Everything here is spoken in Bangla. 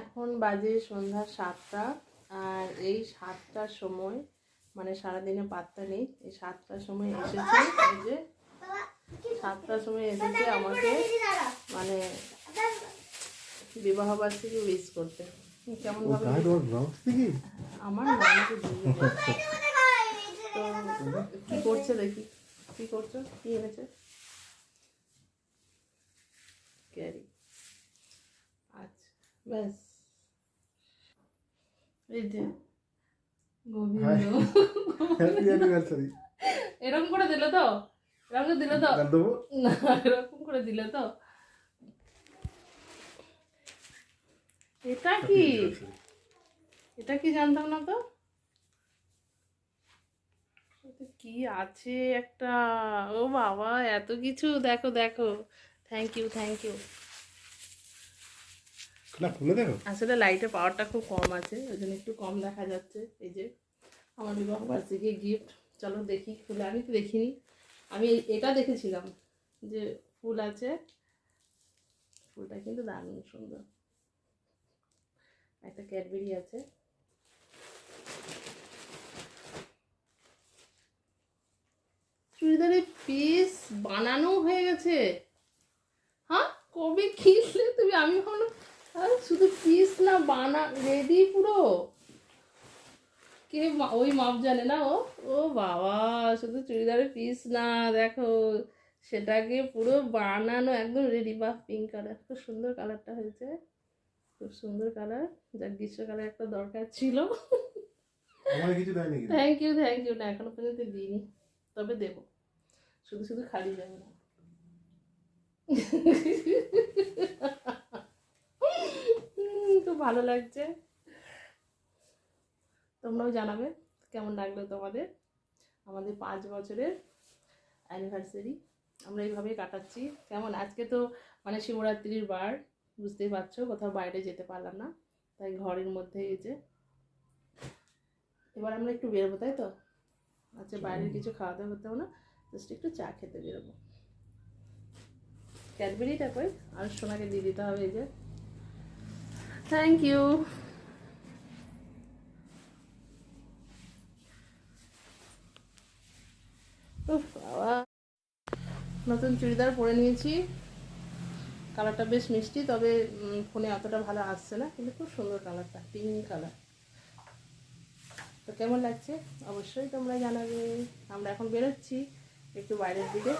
এখন বাজে সন্ধ্যা সাতটা আর এই সাতটার সময় মানে সারাদিনে পাত্তা নেই এই সাতটার সময় এসেছে এই যে সাতটার সময় এসেছে আমাকে মানে বিবাহ বার্ষিকী উইশ করতে। কেমন আমার নামকে তো কি করছে দেখি কি করছ কি এনেছে? ক্যারি আচ্ছা ব্যাস। এই যে গোবিন্দ। হ্যাপি অ্যানিভার্সারি এরকম করে দিল তো? এরকম করে দিল তো? না এরকম করে দিল তো? এটা কি? এটা কি জানতাম না তো? কি আছে একটা? ও বাবা এত কিছু দেখো দেখো। থ্যাংক ইউ থ্যাংক ইউ না, খুলে দেখো। আসলে লাইটের পাওয়ারটা খুব কম আছে, ওই জন্য একটু কম দেখা যাচ্ছে। এই যে আমার বিবাহ বার্ষিকী গিফট চলো দেখি, খুলে আমি তো দেখিনি। আমি এটা দেখেছিলাম যে ফুল আছে। ফুলটা কিন্তু দারুণ সুন্দর। একটা ক্যাডবেরি আছে। চুড়িদারের পিস বানানো হয়ে গেছে। হ্যাঁ? কবে কিনলে তুমি? আমি শুধু পিস না বানা রেডি পুরো? কে ওই মাপ জানে না ও? ও বাবা শুধু চুড়িদারের পিস না দেখো। সেটাকে পুরো বানানো একদম রেডি বা পিঙ্ক কালার খুব সুন্দর কালারটা হয়েছে। খুব সুন্দর কালার যা গ্রীষ্মকালে একটা দরকার ছিল। থ্যাংক ইউ থ্যাংক ইউ না এখনও পর্যন্ত দিইনি। তবে দেব। শুধু শুধু খালি যাবে না উম, খুব ভালো লাগছে। তোমরাও জানাবে কেমন লাগল তোমাদের। আমাদের পাঁচ বছরের অ্যানিভার্সারি আমরা এইভাবেই কাটাচ্ছি। কেমন? আজকে তো মানে শিবরাত্রির বার বুঝতেই পারছ? কোথাও বাইরে যেতে পারলাম না। তাই ঘরের মধ্যে এই যে। এবার আমরা একটু বেরোবো তাই তো? আচ্ছা বাইরের কিছু খাওয়া দাওয়া করতে হবে না? জাস্ট একটু চা খেতে বেরোবো। ক্যাডবেরিটা কই? আর সোনাকে দিয়ে দিতে হবে এই যে। থ্যাংক বাবা। নতুন চুড়িদার পরে নিয়েছি। কালারটা বেশ মিষ্টি, তবে ফোনে অতটা ভালো আসছে না, কিন্তু খুব সুন্দর কালারটা পিঙ্ক কালার। তো কেমন লাগছে? অবশ্যই তোমরা জানাবে। আমরা এখন বেরোচ্ছি একটু বাইরের দিকে।